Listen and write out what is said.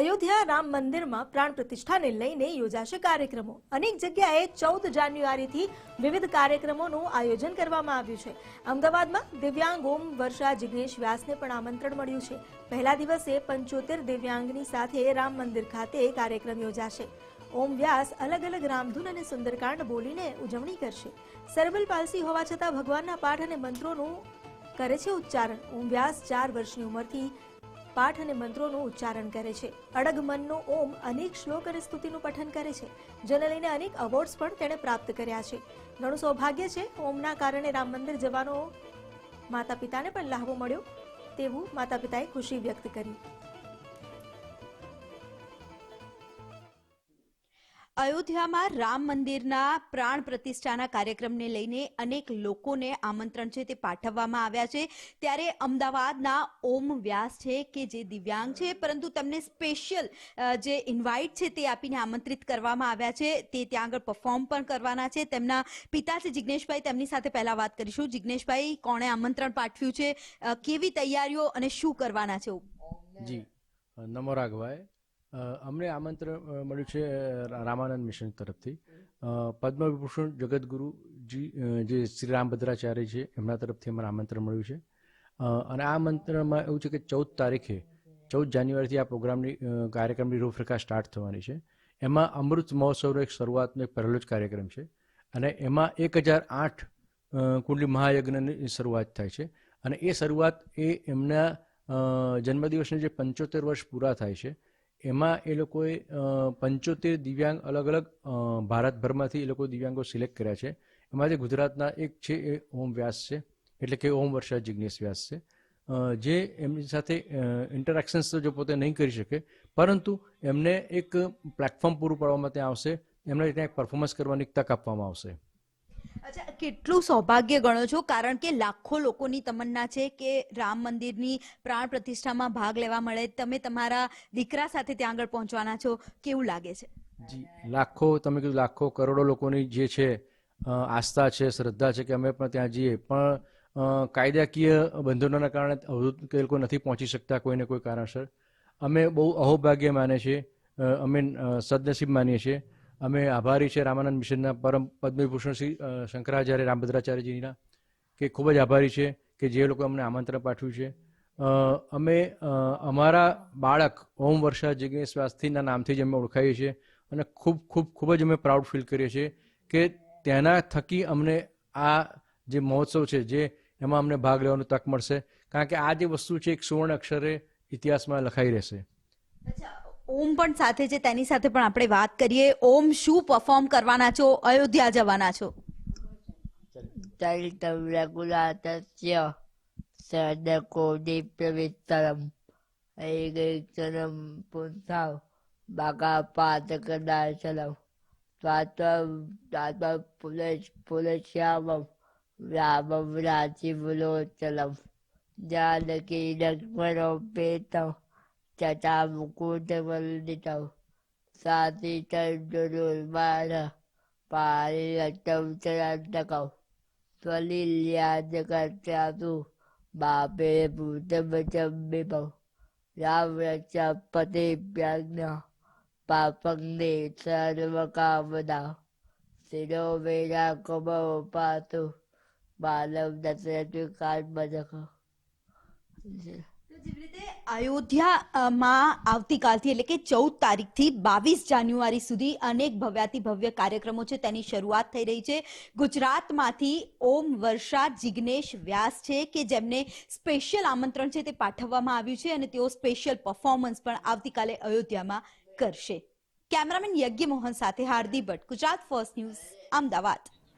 અયોધ્યા રામ મંદિરમાં પ્રાણ પ્રતિષ્ઠાને લઈને યોજાશે કાર્યક્રમો. અનેક જગ્યાએ ચૌદ જાન્યુઆરીથી વિવિધ કાર્યક્રમોનું આયોજન કરવામાં આવ્યું છે. અમદાવાદમાં દિવ્યાંગ ઓમ વર્ષા જિગ્નેશ વ્યાસને પણ આમંત્રણ મળ્યું છે. પહેલા દિવસે પંચોતેર દિવ્યાંગની સાથે રામ મંદિર ખાતે કાર્યક્રમ યોજાશે. ઓમ વ્યાસ અલગ અલગ રામધૂન અને સુંદરકાંડ બોલીને ઉજવણી કરશે. સર્વલ પાલસી હોવા છતાં ભગવાનના પાઠ અને મંત્રોનું કરે છે ઉચ્ચારણ. ઓમ વ્યાસ ચાર વર્ષની ઉંમરથી પાઠ અને મંત્રોનું ઉચ્ચારણ કરે છે. અડગ મનનો ઓમ અનેક શ્લોક અને સ્તુતિનું પઠન કરે છે. જેને લઈને અનેક અવોર્ડ્સ પણ તેણે પ્રાપ્ત કર્યા છે. ઘણું સૌભાગ્ય છે, ઓમના કારણે રામ મંદિર જવાનો માતા પિતાને પણ લાહવો મળ્યો. તેવું માતા પિતાએ ખુશી વ્યક્ત કરી. અયોધ્યામાં રામ મંદિરના પ્રાણ પ્રતિષ્ઠાના કાર્યક્રમને લઈને અનેક લોકોને આમંત્રણ છે તે પાઠવવામાં આવ્યા છે. ત્યારે અમદાવાદના ઓમ વ્યાસ છે કે જે દિવ્યાંગ છે પરંતુ તેમને સ્પેશિયલ જે ઇન્વાઇટ છે તે આપીને આમંત્રિત કરવામાં આવ્યા છે. તે ત્યાં આગળ પરફોર્મ પણ કરવાના છે. તેમના પિતા છે જિજ્ઞેશભાઈ તેમની સાથે પહેલા વાત કરીશું. જિજ્ઞેશભાઈ કોણે આમંત્રણ પાઠવ્યું છે? કેવી તૈયારીઓ અને શું કરવાના છે? જી. નમો અ, અમને આમંત્રણ મળ્યું છે રામાનંદ મિશન તરફથી. પદ્મ પદ્મવિભૂષણ જગદગુરુજી જે શ્રી રામભદ્રાચાર્ય છે, એમના તરફથી અમારે આમંત્રણ મળ્યું છે. અને આ આમંત્રણમાં એવું છે કે ચૌદ તારીખે, ચૌદ જાન્યુઆરીથી આ પ્રોગ્રામની કાર્યક્રમની રૂપરેખા સ્ટાર્ટ થવાની છે. એમાં અમૃત મહોત્સવનો એક શરૂઆતનો એક પહેલો જ કાર્યક્રમ છે. અને એમાં એક હજાર આઠ કુંડલી મહાયજ્ઞની શરૂઆત થાય છે. અને એ શરૂઆત એ એમના જન્મદિવસને જે પંચોતેર વર્ષ પૂરા થાય છે એમાં એ લોકોએ પંચોતેર દિવ્યાંગ અલગ અલગ ભારતભરમાંથી એ લોકો દિવ્યાંગો સિલેક્ટ કર્યા છે. એમાંથી ગુજરાતના એક છે એ ઓમ વ્યાસ છે, એટલે કે ઓમ વર્ષા જિજ્ઞેશ વ્યાસ છે. જે એમની સાથે ઇન્ટરેક્શન્સ તો જો પોતે નહીં કરી શકે, પરંતુ એમને એક પ્લેટફોર્મ પૂરું પાડવામાં ત્યાં આવશે. એમને ત્યાં એક પરફોર્મન્સ કરવાની તક આપવામાં આવશે. અચ્છા, કેટલું સૌભાગ્ય ગણો છો? કારણ કે લાખો લોકોની તમન્ના છે કે રામ મંદિરની પ્રાણ પ્રતિષ્ઠામાં ભાગ લેવા મળે. તમે તમારા દીકરા સાથે ત્યાં આગળ પહોંચવાના છો. કેવું લાગે છે? જી, લાખો, તમે કીધું લાખો, કરોડો લોકોની જે છે આસ્થા છે, શ્રદ્ધા છે કે અમે પણ ત્યાં જઈએ. પણ કાયદાકીય બંધનોના કારણે અવરોધ કે લોકો નથી પહોંચી શકતા કોઈને કોઈ કારણસર. અમે બહુ અહોભાગ્ય માને છીએ. અમે સદનસીબ માનીએ છીએ. અમે આભારી છે રામાનંદ મિશનના પરમ પદ્મવિભૂષણ શ્રી શંકરાચાર્ય રામભદ્રાચાર્યજીના કે ખૂબ જ આભારી છે કે જે લોકો અમને આમંત્રણ પાઠવ્યું છે. અમે અમારા બાળક ઓમ વર્ષા જિજ્ઞેશ સ્વાસ્થ્યના નામથી જ અમે ઓળખાઈએ છીએ અને ખૂબ ખૂબ ખૂબ જ અમે પ્રાઉડ ફીલ કરીએ છીએ કે તેના થકી અમને આ જે મહોત્સવ છે, જે એમાં અમને ભાગ લેવાનો તક મળશે. કારણ કે આ જે વસ્તુ છે, એક સુવર્ણ અક્ષરે ઇતિહાસમાં લખાઈ રહેશે. ઓમ પણ સાથે છે, તેની સાથે પણ આપણે વાત કરીએ. ઓમ શું પરફોર્મ કરવાના છો? અયોધ્યા જવાના છો. સદકોદીપ્યવિત્તરમ ઐગૈક્ષરમ પુંસાવ બાકા પાતકદાચલમ ત્વાત્વ ત્વાત્વ પુલેશ પુલેશ્યામમ, રામમ રાજીવલોચલમ જાનકી લક્ષ્મણો પેતમ. जानकी लक्ष्मणोपेतं चटामुकुटवन्दितं सातितन्दुर्बाण पारिरतं चरान्तकम् त्वलिल्याजगत्यातु बापे भूतमचं बिभं रामरक्षपतेभ्यज्ञ पापग्ने सर्वकामदा शिरो वेदा कुमो पातु बालं दशरथु અયોધ્યામાં આવતીકાલથી એટલે કે ચૌદ તારીખથી બાવીસ જાન્યુઆરી સુધી અનેક ભવ્યાતિ ભવ્ય કાર્યક્રમો છે. તેની શરૂઆત થઈ રહી છે. ગુજરાતમાંથી ઓમ વર્ષા જિગ્નેશ વ્યાસ છે કે જેમને સ્પેશિયલ આમંત્રણ છે તે પાઠવવામાં આવ્યું છે અને તેઓ સ્પેશિયલ પરફોર્મન્સ પણ આવતીકાલે અયોધ્યામાં કરશે. કેમેરામેન યજ્ઞ મોહન સાથે હાર્દિક ભટ્ટ, ગુજરાત ફર્સ્ટ ન્યૂઝ, અમદાવાદ.